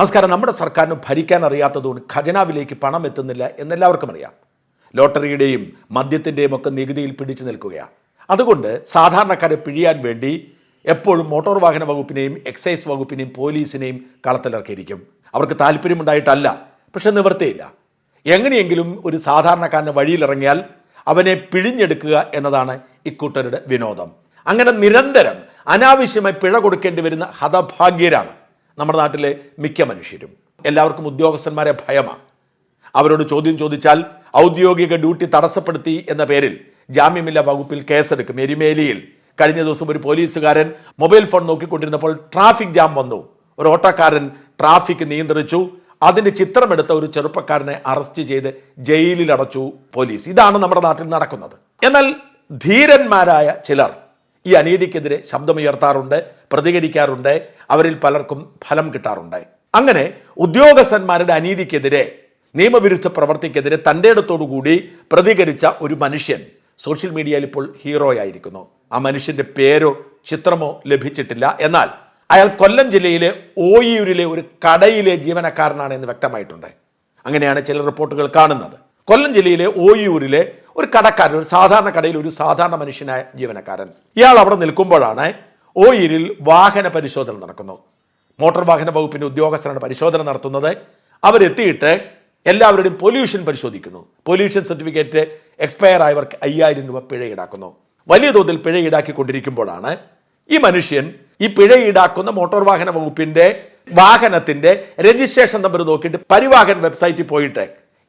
നമസ്കാരം. നമ്മുടെ സർക്കാരിന് ഭരിക്കാൻ അറിയാത്തതുകൊണ്ട് ഖജനാവിലേക്ക് പണം എത്തുന്നില്ല എന്നെല്ലാവർക്കും അറിയാം. ലോട്ടറിയുടെയും മദ്യത്തിന്റെയും ഒക്കെ നികുതിയിൽ പിടിച്ചു നിൽക്കുകയാണ്. അതുകൊണ്ട് സാധാരണക്കാരെ പിഴിയാൻ വേണ്ടി എപ്പോഴും മോട്ടോർ വാഹന വകുപ്പിനെയും എക്സൈസ് വകുപ്പിനെയും പോലീസിനെയും കളത്തിലിറക്കിയിരിക്കും. അവർക്ക് താല്പര്യമുണ്ടായിട്ടല്ല പക്ഷെ നിവൃത്തിയില്ല എങ്ങനെയെങ്കിലും ഒരു സാധാരണക്കാരന്റെ വഴിയിലിറങ്ങിയാൽ അവനെ പിഴിഞ്ഞെടുക്കുക എന്നതാണ് ഇക്കൂട്ടരുടെ വിനോദം. അങ്ങനെ നിരന്തരം അനാവശ്യമായി പിഴ കൊടുക്കേണ്ടി വരുന്ന ഹതഭാഗ്യരാണ് നമ്മുടെ നാട്ടിലെ മിക്ക മനുഷ്യരും. എല്ലാവർക്കും ഉദ്യോഗസ്ഥന്മാരെ ഭയമാണ് അവരോട് ചോദ്യം ചോദിച്ചാൽ ഔദ്യോഗിക ഡ്യൂട്ടി തടസ്സപ്പെടുത്തി എന്ന പേരിൽ ജാമ്യമില്ല വകുപ്പിൽ കേസെടുക്കും. എരിമേലിയിൽ കഴിഞ്ഞ ദിവസം ഒരു പോലീസുകാരൻ മൊബൈൽ ഫോൺ നോക്കിക്കൊണ്ടിരുന്നപ്പോൾ ട്രാഫിക് ജാം വന്നു. ഒരു ഓട്ടോക്കാരൻ ട്രാഫിക് നിയന്ത്രിച്ചു. അതിന്റെ ചിത്രമെടുത്ത ഒരു ചെറുപ്പക്കാരനെ അറസ്റ്റ് ചെയ്ത് ജയിലിൽ അടച്ചു പോലീസ്. ഇതാണ് നമ്മുടെ നാട്ടിൽ നടക്കുന്നത്. എന്നാൽ ധീരന്മാരായ ചിലർ ഈ അനീതിക്കെതിരെ ശബ്ദമുയർത്താറുണ്ട് പ്രതികരിക്കാറുണ്ട് അവരിൽ പലർക്കും ഫലം കിട്ടാറുണ്ട്. അങ്ങനെ ഉദ്യോഗസ്ഥന്മാരുടെ അനീതിക്കെതിരെ നിയമവിരുദ്ധ പ്രവർത്തിക്കെതിരെ തന്റെ ഇടത്തോടുകൂടി പ്രതികരിച്ച ഒരു മനുഷ്യൻ സോഷ്യൽ മീഡിയയിൽ ഇപ്പോൾ ഹീറോ ആയിരിക്കുന്നു ആ മനുഷ്യന്റെ പേരോ ചിത്രമോ ലഭിച്ചിട്ടില്ല. എന്നാൽ അയാൾ കൊല്ലം ജില്ലയിലെ ഓയിയൂരിലെ ഒരു കടയിലെ ജീവനക്കാരനാണ് എന്ന് വ്യക്തമായിട്ടുണ്ട്. അങ്ങനെയാണ് ചില റിപ്പോർട്ടുകൾ കാണുന്നത്. കൊല്ലം ജില്ലയിലെ ഓയിയൂരിലെ ഒരു കടക്കാരൻ ഒരു സാധാരണ കടയിൽ ഒരു സാധാരണ മനുഷ്യനായ ജീവനക്കാരൻ. ഇയാൾ അവിടെ നിൽക്കുമ്പോഴാണ് ഓയിലിൽ വാഹന പരിശോധന നടക്കുന്നു. മോട്ടോർ വാഹന വകുപ്പിന്റെ ഉദ്യോഗസ്ഥരാണ് പരിശോധന നടത്തുന്നത്. അവരെത്തിയിട്ട് എല്ലാവരുടെയും പൊല്യൂഷൻ പരിശോധിക്കുന്നു. പൊല്യൂഷൻ സർട്ടിഫിക്കറ്റ് എക്സ്പയർ ആയവർക്ക് അയ്യായിരം രൂപ പിഴ ഈടാക്കുന്നു. വലിയ തോതിൽ പിഴ ഈടാക്കിക്കൊണ്ടിരിക്കുമ്പോഴാണ് ഈ മനുഷ്യൻ ഈ പിഴ ഈടാക്കുന്ന മോട്ടോർ വാഹന വകുപ്പിന്റെ വാഹനത്തിന്റെ രജിസ്ട്രേഷൻ നമ്പർ നോക്കിയിട്ട് പരിവാഹൻ വെബ്സൈറ്റിൽ പോയിട്ട്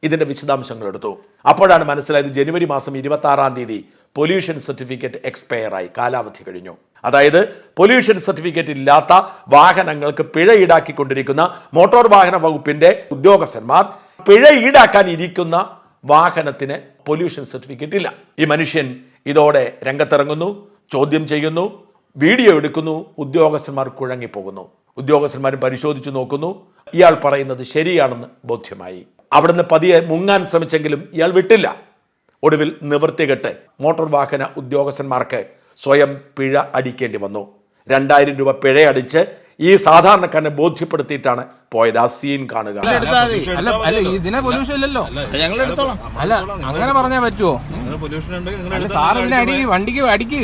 ഇതിന്റെ വിശദാംശങ്ങൾ എടുത്തു. അപ്പോഴാണ് മനസ്സിലായത് ജനുവരി മാസം ഇരുപത്തി ആറാം തീയതി പൊല്യൂഷൻ സർട്ടിഫിക്കറ്റ് എക്സ്പയർ ആയി കാലാവധി കഴിഞ്ഞു. അതായത് പൊല്യൂഷൻ സർട്ടിഫിക്കറ്റ് ഇല്ലാത്ത വാഹനങ്ങൾക്ക് പിഴ ഈടാക്കിക്കൊണ്ടിരിക്കുന്ന മോട്ടോർ വാഹന വകുപ്പിന്റെ ഉദ്യോഗസ്ഥന്മാർ പിഴ ഈടാക്കാൻ ഇരിക്കുന്ന വാഹനത്തിന് പൊല്യൂഷൻ സർട്ടിഫിക്കറ്റ് ഇല്ല. ഈ മനുഷ്യൻ ഇതോടെ രംഗത്തിറങ്ങുന്നു ചോദ്യം ചെയ്യുന്നു വീഡിയോ എടുക്കുന്നു ഉദ്യോഗസ്ഥന്മാർ കുഴങ്ങിപ്പോകുന്നു. ഉദ്യോഗസ്ഥന്മാർ പരിശോധിച്ചു നോക്കുന്നു. ഇയാൾ പറയുന്നത് ശരിയാണെന്ന് ബോധ്യമായി. അവിടുന്ന് പതിയെ മുങ്ങാൻ ശ്രമിച്ചെങ്കിലും ഇയാൾ വിട്ടില്ല. ഒടുവിൽ നിവർത്തികെട്ട് മോട്ടോർ വാഹന ഉദ്യോഗസ്ഥന്മാർക്ക് സ്വയം പിഴ അടിക്കേണ്ടി വന്നു. രണ്ടായിരം രൂപ പിഴയടിച്ച് ഈ സാധാരണക്കാരനെ ബോധ്യപ്പെടുത്തിയിട്ടാണ് പോയത് ആ സീൻ കാണുക. ഇതിനെ പൊല്യൂഷൻ ഇല്ലല്ലോ. ഞങ്ങൾ എടുത്തോളാം. അല്ല അങ്ങനെ പറഞ്ഞാ പറ്റുമോ സാർ ഇതിനെ അടി വണ്ടിക്ക് അടിക്ക്.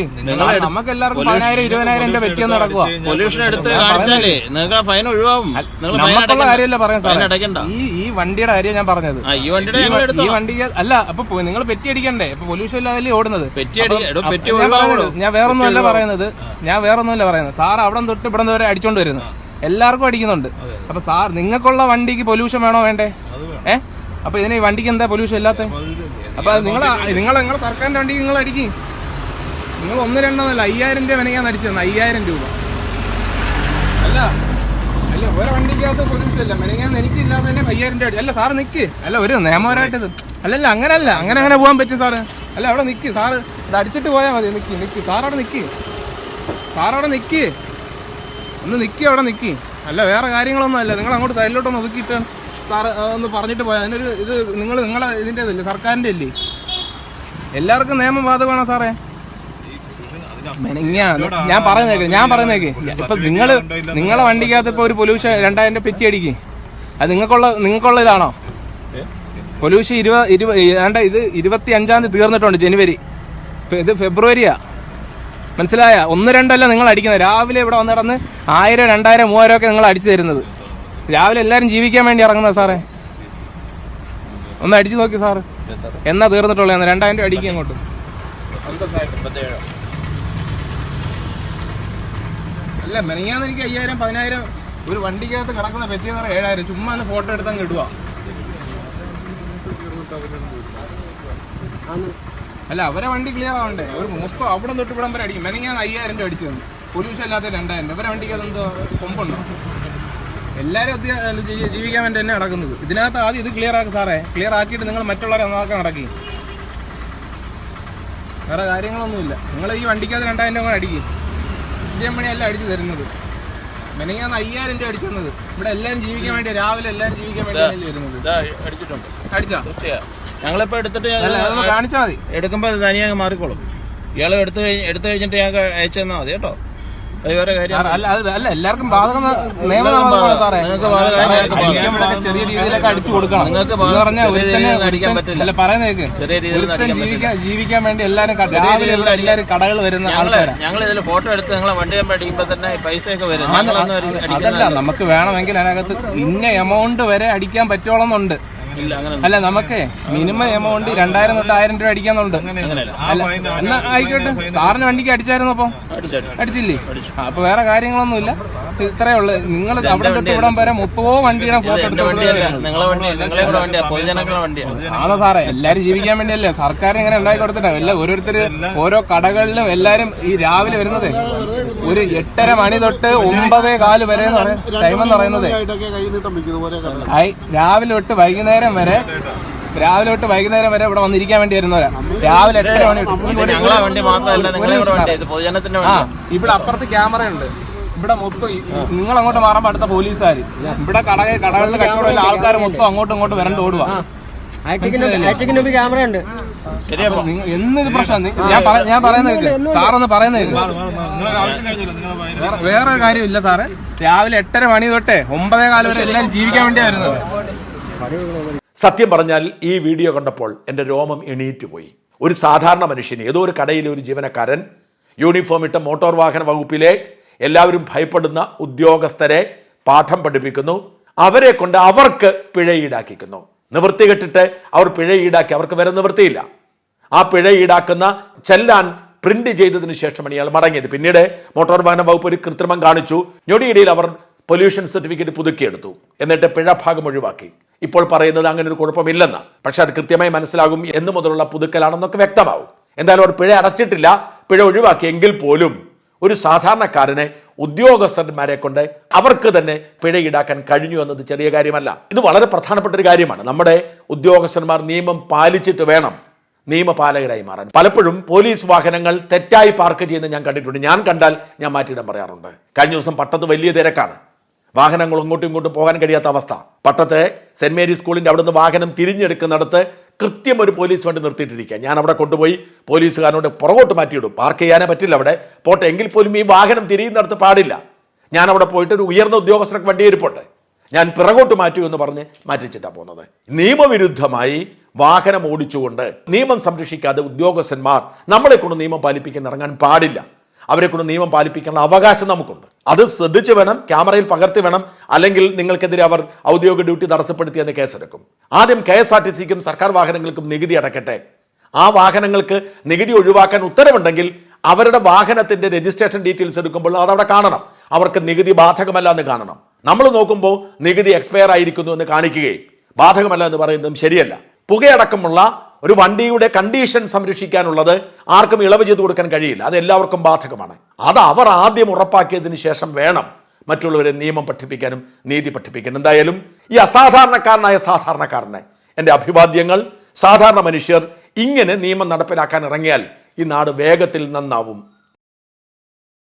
നമുക്ക് എല്ലാവർക്കും പതിനായിരം ഇരുപതിനായിരം രൂപ വെറ്റിയെന്ന് നടക്കുക പൊല്യൂഷൻ എടുത്ത് കാണിച്ചാലേ നിങ്ങൾക്ക് ആ ഫൈൻ ഒഴിവാകും നമുക്കുള്ള കാര്യമല്ല പറയാൻ സാർ ഈ ഈ വണ്ടിയുടെ കാര്യം ഞാൻ പറഞ്ഞത്. ആ ഈ വണ്ടിയുടെ ഈ വണ്ടിക്ക് അല്ല അപ്പൊ നിങ്ങൾ പെറ്റി അടിക്കണ്ടേ? ഇപ്പൊ പൊല്യൂഷൻ ഇല്ലാതെ ഓടുന്നത്? ഞാൻ വേറൊന്നുമല്ല പറയുന്നത് ഞാൻ വേറൊന്നുമല്ല പറയുന്നത്. സാർ അവിടെ തൊട്ട് ഇവിടെ വരെ അടിച്ചോണ്ട് വരുന്നത് എല്ലാവർക്കും അടിക്കുന്നുണ്ട്. അപ്പൊ സാർ നിങ്ങൾക്കുള്ള വണ്ടിക്ക് പൊല്യൂഷൻ വേണോ വേണ്ടേ? ഏ? അപ്പൊ ഇതിന് ഈ വണ്ടിക്ക് എന്താ പൊല്യൂഷൻ ഇല്ലാത്ത? അപ്പൊ നിങ്ങൾ നിങ്ങൾ നിങ്ങളെ സർക്കാരിന്റെ വണ്ടിക്ക് നിങ്ങൾ അടിക്കും. നിങ്ങൾ ഒന്ന് രണ്ടെന്നല്ല അയ്യായിരം രൂപ വിനയാന്ന് അടിച്ചത് അയ്യായിരം രൂപ. അല്ല അല്ല ഒരു വണ്ടിക്കകത്ത് പൊല്യൂഷൻ ഇല്ല. മെനങ്ങാന്ന് എനിക്ക് തന്നെ അയ്യായിരം രൂപ അടിച്ചു അല്ല സാറ് നിക്ക്. അല്ല ഒരു നിയമപരമായിട്ട് അല്ലല്ല അങ്ങനല്ല അങ്ങനെ അങ്ങനെ പോകാൻ പറ്റും സാറ്. അല്ല അവിടെ നിക്ക്. സാറ് ഇത് അടിച്ചിട്ട് പോയാൽ മതി. നിക്ക് നിക്ക്. സാറവിടെ അവിടെ നിക്ക്. സാറവിടെ നിക്ക്. ഒന്ന് നിൽക്കി അവിടെ നിൽക്കി അല്ല വേറെ കാര്യങ്ങളൊന്നും അല്ല. നിങ്ങൾ അങ്ങോട്ട് സൈഡിലോട്ടൊന്ന് ഒതുക്കിയിട്ട് സാറ് ഒന്ന് പറഞ്ഞിട്ട് പോയാൽ അതിനൊരു ഇത് നിങ്ങൾ നിങ്ങളെ ഇതിന്റെ ഇതല്ലേ സർക്കാരിന്റെ അല്ലേ? എല്ലാവർക്കും നിയമം ബാധകമാണോ സാറേ ഞാൻ പറയുന്നേക്ക് ഞാൻ പറയുന്നേക്ക് ഇപ്പൊ നിങ്ങൾ നിങ്ങളെ വണ്ടിക്കകത്ത് ഇപ്പൊ ഒരു പൊല്യൂഷൻ രണ്ടായിരം രൂപ പെറ്റി അടിക്കും. അത് നിങ്ങൾക്കുള്ള നിങ്ങൾക്കുള്ള ഇതാണോ? പൊല്യൂഷൻ ഇരുപത് ഇരുപത് ഏതാണ്ട് ഇത് ഇരുപത്തി അഞ്ചാം തീയതി തീർന്നിട്ടുണ്ട് ജനുവരി. ഇത് ഫെബ്രുവരിയാ. മനസ്സിലായ? ഒന്ന് രണ്ടല്ല നിങ്ങൾ അടിക്കുന്നത്. രാവിലെ ഇവിടെ വന്ന് കിടന്ന് ആയിരം രണ്ടായിരം മൂവായിരം ഒക്കെ നിങ്ങൾ അടിച്ചു തരുന്നത്. രാവിലെ എല്ലാവരും ജീവിക്കാൻ വേണ്ടി ഇറങ്ങുന്നത് സാറേ. ഒന്ന് അടിച്ചു നോക്കി സാറ്. എന്നാ തീർന്നിട്ടുള്ള രണ്ടായിരം രൂപ അടിക്കും അങ്ങോട്ട്. അല്ല മെനങ്ങാന്ന് എനിക്ക് അയ്യായിരം പതിനായിരം ഒരു വണ്ടിക്കകത്ത് കിടക്കുന്ന പറ്റിയെന്ന് പറയാം ഏഴായിരം. ചുമ്മാ ഒന്ന് ഫോട്ടോ എടുത്ത് അങ്ങ് ഇടുക അല്ല അവരെ വണ്ടി ക്ലിയർ ആവണ്ടേ. ഒരു മൊത്തം അവിടെ തൊട്ട് ഇവിടം വരെ അടിക്കും. ഞാൻ അയ്യായിരം രൂപ അടിച്ചു തന്നു. പൊല്യൂഷൻ ഇല്ലാത്ത രണ്ടായിരം രൂപ. ഇവരെ വണ്ടിക്ക് അതെന്തോ കൊമ്പുണ്ടോ? എല്ലാവരും ജീവിക്കാൻ വേണ്ടി തന്നെ നടക്കുന്നത്. ഇതിനകത്ത് ആദ്യം ഇത് ക്ലിയർ ആക്കും സാറേ. ക്ലിയർ ആക്കിയിട്ട് നിങ്ങൾ മറ്റുള്ളവരെ നന്നാക്കാൻ നടക്കി. വേറെ കാര്യങ്ങളൊന്നുമില്ല. നിങ്ങൾ ഈ വണ്ടിക്കകത്ത് രണ്ടായിരം രൂപ കൂടെ അടിക്കും. ഇത്രയും മണിയല്ല അടിച്ചു തരുന്നത്. മെനങ്ങാന്ന് അയ്യായിരം രൂപ അടിച്ചു തന്നത്. ഇവിടെ എല്ലാവരും ജീവിക്കാൻ വേണ്ടി രാവിലെ എല്ലാവരും ജീവിക്കാൻ വേണ്ടി വരുന്നത്. അടിച്ചിട്ടുണ്ട്. അടിച്ചാ? ഞങ്ങളിപ്പോ എടുത്തിട്ട് കാണിച്ചാൽ മതി. എടുക്കുമ്പോ അത് തനിയെ അങ്ങ് മാറിക്കോളും. ഇയാൾ എടുത്തു എടുത്തു കഴിഞ്ഞിട്ട് ഞങ്ങൾക്ക് അയച്ചു തന്നാൽ മതി കേട്ടോ. അത് വേറെ കാര്യം അല്ല എല്ലാവർക്കും ബാധകം ചെറിയ രീതിയിലൊക്കെ അടിച്ചു കൊടുക്കണം. നിങ്ങൾക്ക് അടിക്കാൻ പറ്റില്ല. പറയുന്നേക്ക് ചെറിയ രീതിയിൽ ജീവിക്കാൻ വേണ്ടി എല്ലാരും കടകൾ വരുന്ന ഞങ്ങൾ ഇതിൽ ഫോട്ടോ എടുത്ത് നിങ്ങളെ വണ്ടി അടിക്കുമ്പോ തന്നെ പൈസയൊക്കെ വരും. അതല്ല നമുക്ക് വേണമെങ്കിൽ അതിനകത്ത് ഇന്ന എമൗണ്ട് വരെ അടിക്കാൻ അങ്ങനെ അല്ല നമുക്ക് മിനിമം എമൗണ്ട് രണ്ടായിരം തൊട്ട് ആയിരം രൂപ അടിക്കാന്നുണ്ട്. എന്നാ ആയിക്കോട്ടെ. സാറിന് വണ്ടിക്ക് അടിച്ചായിരുന്നു അപ്പൊ? അടിച്ചില്ലേ? അപ്പൊ വേറെ കാര്യങ്ങളൊന്നുമില്ല. ഇത്രേ ഉള്ളു. നിങ്ങൾ അവിടെ തൊട്ട് ഇവിടം വരെ മൊത്തമോ വണ്ടിയുടെ ഫോട്ടോ വണ്ടിയാണ് ആണോ സാറേ. എല്ലാരും ജീവിക്കാൻ വേണ്ടിയല്ലേ? സർക്കാർ ഇങ്ങനെ ഉണ്ടാക്കി കൊടുത്തിട്ടാ. എല്ലാ ഓരോരുത്തര് ഓരോ കടകളിലും എല്ലാരും ഈ രാവിലെ വരുന്നത്. ഒരു എട്ടര മണി തൊട്ട് ഒമ്പതേ കാൽ വരെ ടൈം എന്ന് പറയുന്നത്. രാവിലെ തൊട്ട് വൈകുന്നേരം വരെ രാവിലെ തൊട്ട് വൈകുന്നേരം വരെ ഇവിടെ വന്നിരിക്കാൻ വേണ്ടി വരുന്നവരാ. രാവിലെ എട്ടര മണി തൊട്ട് ഇവിടെ അപ്പുറത്ത് ക്യാമറ ഉണ്ട് ഇവിടെ മൊത്തം നിങ്ങൾ അങ്ങോട്ട് മാറുമ്പോ അടുത്ത പോലീസുകാർ ഇവിടെ കട കടകളിൽ കച്ചവടമുള്ള ആൾക്കാർ മൊത്തം അങ്ങോട്ടും ഇങ്ങോട്ടും വരണ്ട് ഓടുക ക്യാമറ ഉണ്ട്. പ്രശ്നം. ഞാൻ ഞാൻ പറയുന്നത്. സാറൊന്ന് പറയുന്നത്. വേറെ- വേറെ ഒരു കാര്യമില്ല സാറ്. രാവിലെ എട്ടര മണി തൊട്ടേ ഒമ്പതേ കാലം വരെ എല്ലാവരും ജീവിക്കാൻ വരുന്നത്. സത്യം പറഞ്ഞാൽ ഈ വീഡിയോ കണ്ടപ്പോൾ എന്റെ രോമം എണീറ്റ് പോയി. ഒരു സാധാരണ മനുഷ്യന് ഏതോ ഒരു കടയിലെ ഒരു ജീവനക്കാരൻ യൂണിഫോം ഇട്ട മോട്ടോർ വാഹന വകുപ്പിലെ എല്ലാവരും ഭയപ്പെടുന്ന ഉദ്യോഗസ്ഥരെ പാഠം പഠിപ്പിക്കുന്നു. അവരെ കൊണ്ട് അവർക്ക് പിഴ ഈടാക്കിക്കുന്നു. നിവൃത്തി കെട്ടിട്ട് അവർ പിഴ ഈടാക്കി അവർക്ക് വരെ നിവൃത്തിയില്ല. ആ പിഴ ഈടാക്കുന്ന ചെല്ലാൻ പ്രിന്റ് ചെയ്തതിനു ശേഷമാണ് ഇയാൾ മടങ്ങിയത്. പിന്നീട് മോട്ടോർ വാഹന വകുപ്പ് ഒരു കൃത്രിമം കാണിച്ചു. ഞൊടിയിടയിൽ അവർ പൊല്യൂഷൻ സർട്ടിഫിക്കറ്റ് പുതുക്കിയെടുത്തു എന്നിട്ട് പിഴ ഭാഗം ഒഴിവാക്കി. ഇപ്പോൾ പറയുന്നത് അങ്ങനെ ഒരു കുഴപ്പമില്ലെന്ന്. പക്ഷെ അത് കൃത്യമായി മനസ്സിലാകും എന്ന് മുതലുള്ള പുതുക്കലാണെന്നൊക്കെ വ്യക്തമാവും. എന്തായാലും അവർ പിഴ അടച്ചിട്ടില്ല. പിഴ ഒഴിവാക്കിയെങ്കിൽ പോലും ഒരു സാധാരണക്കാരനെ ഉദ്യോഗസ്ഥന്മാരെ കൊണ്ട് അവർക്ക് തന്നെ പിഴ ഈടാക്കാൻ കഴിഞ്ഞു എന്നത് ചെറിയ കാര്യമല്ല. ഇത് വളരെ പ്രധാനപ്പെട്ട ഒരു കാര്യമാണ്. നമ്മുടെ ഉദ്യോഗസ്ഥന്മാർ നിയമം പാലിച്ചിട്ട് വേണം നിയമപാലകരായി മാറാൻ. പലപ്പോഴും പോലീസ് വാഹനങ്ങൾ തെറ്റായി പാർക്ക് ചെയ്യുന്നത് ഞാൻ കണ്ടിട്ടുണ്ട്. ഞാൻ കണ്ടാൽ ഞാൻ മാറ്റിയിടാൻ പറയാറുണ്ട്. കഴിഞ്ഞ ദിവസം പട്ടത്ത് വലിയ തിരക്കാണ്. വാഹനങ്ങൾ ഇങ്ങോട്ടും ഇങ്ങോട്ടും പോകാൻ കഴിയാത്ത അവസ്ഥ. പട്ടത്തെ സെന്റ് മേരി സ്കൂളിന്റെ അവിടുന്ന് വാഹനം തിരിഞ്ഞെടുക്കുന്നിടത്ത് കൃത്യം ഒരു പോലീസ് വണ്ടി നിർത്തിയിട്ടിരിക്കുക ഞാൻ അവിടെ കൊണ്ടുപോയി പോലീസുകാരനോട് പുറകോട്ട് മാറ്റിയിടും. പാർക്ക് ചെയ്യാനേ പറ്റില്ല അവിടെ. പോട്ടെ എങ്കിൽ പോലും ഈ വാഹനം തിരിയുന്നിടത്ത് പാടില്ല. ഞാൻ അവിടെ പോയിട്ട് ഒരു ഉയർന്ന ഉദ്യോഗസ്ഥർക്ക് വണ്ടി ഇരിപ്പോട്ടെ ഞാൻ പിറകോട്ട് മാറ്റൂ എന്ന് പറഞ്ഞ് മാറ്റിച്ചിട്ടാണ് പോകുന്നത്. നിയമവിരുദ്ധമായി വാഹനം ഓടിച്ചുകൊണ്ട് നിയമം സംരക്ഷിക്കാതെ ഉദ്യോഗസ്ഥന്മാർ നമ്മളെ കൊണ്ട് നിയമം പാലിപ്പിക്കാൻ ഇറങ്ങാൻ പാടില്ല. അവരെ കൊണ്ട് നിയമം പാലിപ്പിക്കാനുള്ള അവകാശം നമുക്കുണ്ട്. അത് ശ്രദ്ധിച്ച് വേണം ക്യാമറയിൽ പകർത്തി വേണം അല്ലെങ്കിൽ നിങ്ങൾക്കെതിരെ അവർ ഔദ്യോഗിക ഡ്യൂട്ടി തടസ്സപ്പെടുത്തിയെന്ന് കേസെടുക്കും. ആദ്യം കെ എസ് ആർ ടി സിക്കും സർക്കാർ വാഹനങ്ങൾക്കും നികുതി അടക്കട്ടെ. ആ വാഹനങ്ങൾക്ക് നികുതി ഒഴിവാക്കാൻ ഉത്തരവുണ്ടെങ്കിൽ അവരുടെ വാഹനത്തിന്റെ രജിസ്ട്രേഷൻ ഡീറ്റെയിൽസ് എടുക്കുമ്പോൾ അതവിടെ കാണണം. അവർക്ക് നികുതി ബാധകമല്ല എന്ന് കാണണം. നമ്മൾ നോക്കുമ്പോൾ നികുതി എക്സ്പയർ ആയിരിക്കുന്നു എന്ന് കാണിക്കുകയും ബാധകമല്ല എന്ന് പറയുന്നതും ശരിയല്ല. പുകയടക്കമുള്ള ഒരു വണ്ടിയുടെ കണ്ടീഷൻ സംരക്ഷിക്കാനുള്ളത് ആർക്കും ഇളവ് ചെയ്തു കൊടുക്കാൻ കഴിയില്ല. അത് എല്ലാവർക്കും ബാധകമാണ്. അത് അവർ ആദ്യം ഉറപ്പാക്കിയതിന് ശേഷം വേണം മറ്റുള്ളവരെ നിയമം പഠിപ്പിക്കാനും നീതി പഠിപ്പിക്കാനും. എന്തായാലും ഈ അസാധാരണക്കാരനായ സാധാരണക്കാരനെ എന്റെ അഭിവാദ്യങ്ങൾ സാധാരണ മനുഷ്യർ ഇങ്ങനെ നിയമം നടപ്പിലാക്കാൻ ഇറങ്ങിയാൽ ഈ നാട് വേഗത്തിൽ നന്നാവും.